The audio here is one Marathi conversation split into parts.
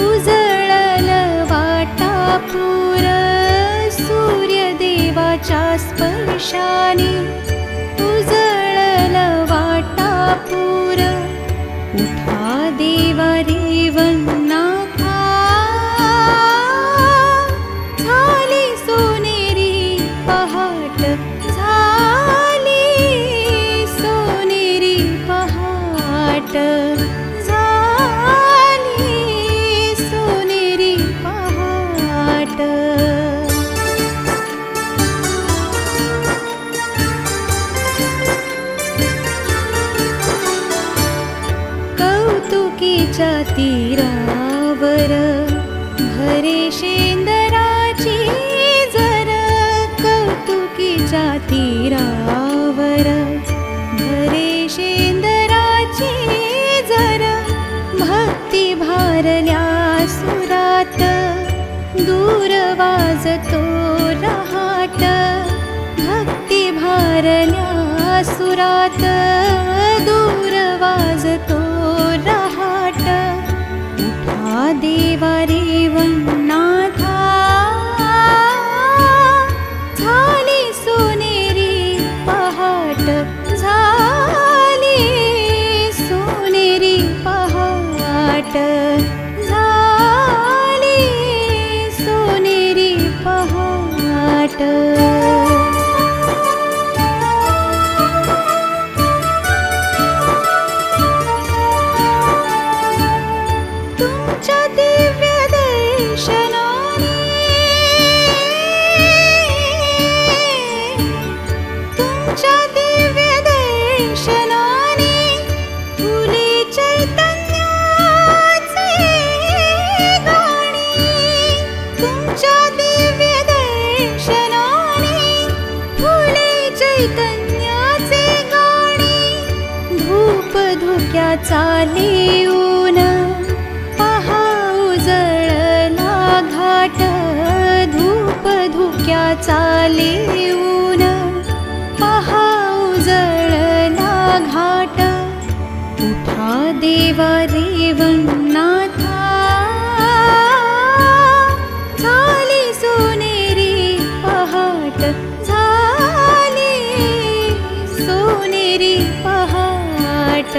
उजळल वाटा पूर सूर्यदेवाच्या स्पर्शाने. उजळल वाटा पूर उठा कौतुकीच्या तीरावर भरे शेंदराची जर कौतुकीच्या तीरावर भरे शेंदराची जर भक्ती भारल्या सुरात. दूर वाजतो रहाट. भक्ती भारल्या सुरात. दूर वाजतो उठा क्या चाली ऊन पहा उजळला घाट धूप धुक्या चाली ऊन पहा उजळला घाट उठा देवा रेवन्नाथा झाली सोनेरी पहाट झाली सोनेरी पहाट.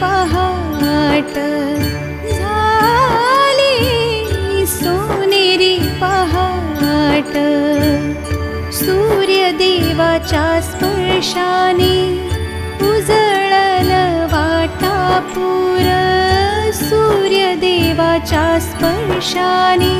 पहाट झाली सोनेरी पहाट. सूर्यदेवाच्या स्पर्शाने उजळल वाटापूर. सूर्यदेवाच्या स्पर्शाने